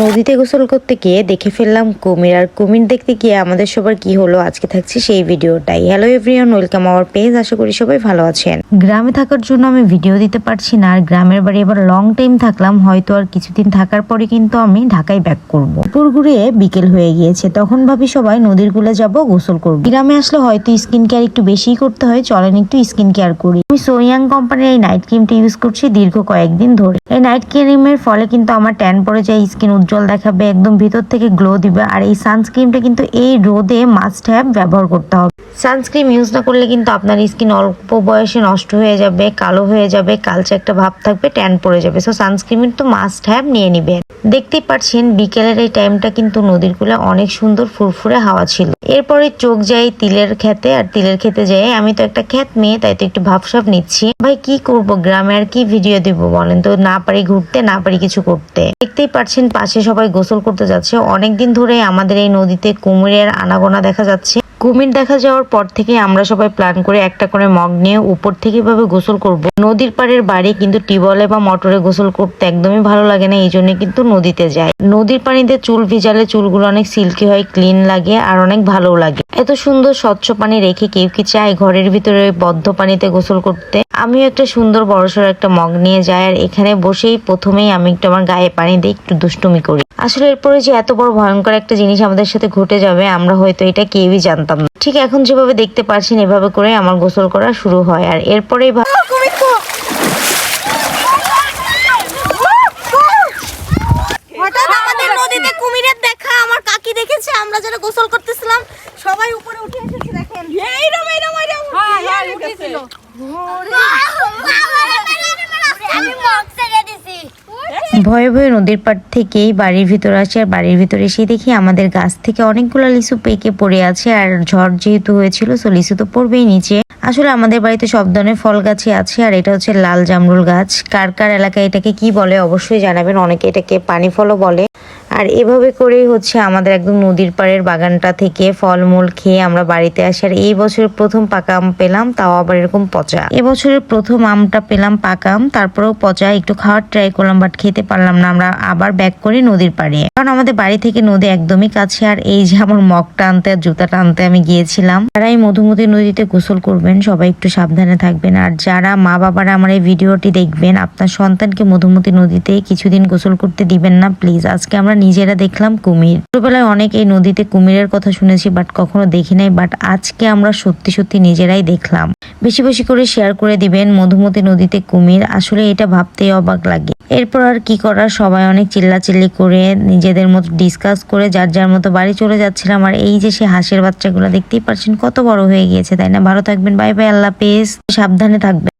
নদীতে গোসল করতে গিয়ে দেখে ফেললাম কুমির। আর কুমির দেখতে গিয়ে আমাদের সবার কি হলো? আজকে থাকছে সেই ভিডিওটাই। Hello everyone welcome our page আশা করি সবাই ভালো আছেন। গ্রামে থাকার জন্য আমি ভিডিও দিতে পারছি না। আর গ্রামের বাড়ি এবার লং টাইম থাকলাম। হয়তো আর কিছুদিন থাকার পরে কিন্তু আমি ঢাকায় ব্যাক করব। পুর ঘুরিয়ে বিকেল হয়ে গিয়েছে। তখন ভাবি সবাই নদীর কূলে যাব, গোসল করব। গ্রামে আসলে হয়তো স্কিন কেয়ার একটু বেশিই করতে হয়। চলেন একটু স্কিন কেয়ার করি। আমি সোয়াং কোম্পানির এই নাইট ক্রিমটা ইউজ করছি দীর্ঘ কয়েকদিন ধরে। এই নাইট ক্রিমের ফলে কিন্তু আমার ট্যান পড়ে যায় স্কিন উজ্জ্বল দেখাবে, একদম ভিতর থেকে গ্লো দিবে। আর এই সানস্ক্রিনটা কিন্তু এই রোদে মাস্ট হ্যাভ ব্যবহার করতে হবে। সানস্ক্রিন ইউজ না করলে কিন্তু আপনার স্কিন অল্প বয়সে নষ্ট হয়ে যাবে, কালো হয়ে যাবে, কালচে একটা ভাব থাকবে ট্যান পড়ে যাবে। সো সানস্ক্রিন তো মাস্ট হ্যাভ নিয়ে নিবেন। দেখতেই পাচ্ছেন, বিকেলের এই টাইমটা কিন্তু নদীর কূলে অনেক সুন্দর ফুরফুরে হাওয়া ছিল। এরপরে চোখ যাই তিলের খেতে আর তিলের খেতে যাই আমি তো একটা খ্যাত মেয়ে, তাই তো একটু ভাবসাব নিচ্ছি। ভাই, কি করব? গ্রামে আর কি ভিডিও দিব বলেন তো? না পারি ঘুরতে, না পারি কিছু করতে। দেখতেই পারছেন, পাশে সবাই গোসল করতে যাচ্ছে। অনেকদিন ধরে আমাদের এই নদীতে কুমিরের আনাগোনা দেখা যাচ্ছে। কুমির দেখা যাওয়ার পর থেকে আমরা সবাই প্ল্যান করে একটা করে মগ নিয়ে উপর থেকে ভাবে গোসল করব। নদীর পাড়ের বাড়ি কিন্তু টিউবওয়েলে বা মোটরে গোসল করতে একদমই ভালো লাগে না এই জন্য কিন্তু নদীতে যায় নদীর পানিতে চুল ভিজালে চুলগুলো অনেক সিল্কি হয় ক্লিন লাগে আর অনেক ভালো লাগে। এত সুন্দর স্বচ্ছ পানি রেখে কেউ কি চায় ঘরের ভিতরে বদ্ধ পানিতে গোসল করতে? আমিও একটা সুন্দর বড়সড় একটা মগ নিয়ে যাই আর এখানে বসেই প্রথমেই আমি একটু আমার গায়ে পানি দিয়ে একটু দুষ্টুমি করি। আসলে এরপরে যে এত বড় ভয়ঙ্কর একটা জিনিস আমাদের সাথে ঘটে যাবে আমরা হয়তো এটা কেউই জানতাম না ঠিক এখন যেভাবে দেখতে পাচ্ছেন এভাবে করে আমার গোসল করা শুরু হয় আর এরপরেই ভাব- হঠাৎ আমাদের নদীতে কুমিরের দেখা আমার কাকি দেখেছে আমরা যারা গোসল করতেছিলাম সবাই উপরে উঠে এসেছে দেখেন এইরকম এইরকম এইরকম হ্যাঁ হ্যাঁ উঠেছিল ভয়ে ভয়ে নদীর পাড় থেকেই বাড়ির ভিতরে আসে, আর বাড়ির ভিতরে এসে দেখি আমাদের গাছ থেকে অনেকগুলো লিচু পেকে পড়ে আছে, আর ঝড় যেহেতু হয়েছিল সো লিচু তো পড়বেই নিচে। আসলে আমাদের বাড়িতে সব ধরনের ফল গাছই আছে, আর এটা হচ্ছে লাল জামরুল গাছ। কার কার এলাকায় এটাকে কি বলে অবশ্যই জানাবেন, অনেকে এটাকে পানি ফলও বলে। আর এভাবে করেই হচ্ছে আমাদের একদম নদীর পাড়ের বাগানটা থেকে ফলমূল খেয়ে আমরা বাড়িতে আসি। আর এই বছরের প্রথম পাকা আম পেলাম, তাও আবার এরকম পচা। এবছরের প্রথম আমটা পেলাম পাকা আম, তারপরেও পচা, একটু খাওয়ার ট্রাই করলাম বাট খেতে পারলাম না। আমরা আবার ব্যাক করি নদীর পাড়ে। কারণ আমাদের বাড়ি থেকে নদী একদমই কাছে, আর এই যে আমার মগটা আনতে আর জুতাটা আনতে আমি গিয়েছিলাম যারা এই মধুমতি নদীতে গোসল করবেন, সবাই একটু সাবধানে থাকবেন। আর যারা মা বাবারা আমার এই ভিডিওটি দেখবেন, আপনার সন্তানকে মধুমতি নদীতে কিছুদিন গোসল করতে দিবেন না প্লিজ আজকে আমরা নিজেরা দেখলাম কুমির। ছোটবেলায় অনেক এই নদীতে কুমিরের কথা শুনেছি বাট কখনো দেখি নাই বাট আজকে আমরা সত্যি সত্যি নিজেরাই দেখলাম। বেশি বেশি করে শেয়ার করে দিবেন মধুমতি নদীতে কুমির। আসলে এটা ভাবতেই অবাক লাগে। এরপর আর কি করার? সবাই অনেক চিল্লাচিল্লি করে নিজেদের মতো ডিসকাস করে যার যার মতো বাড়ি চলে যাচ্ছিলাম। আর এই যে সে হাঁসের বাচ্চাগুলো, দেখতেই পারছেন কত বড় হয়ে গিয়েছে, তাই না? ভালো থাকবেন বাই বাই আল্লাহ পেস সাবধানে থাকবেন।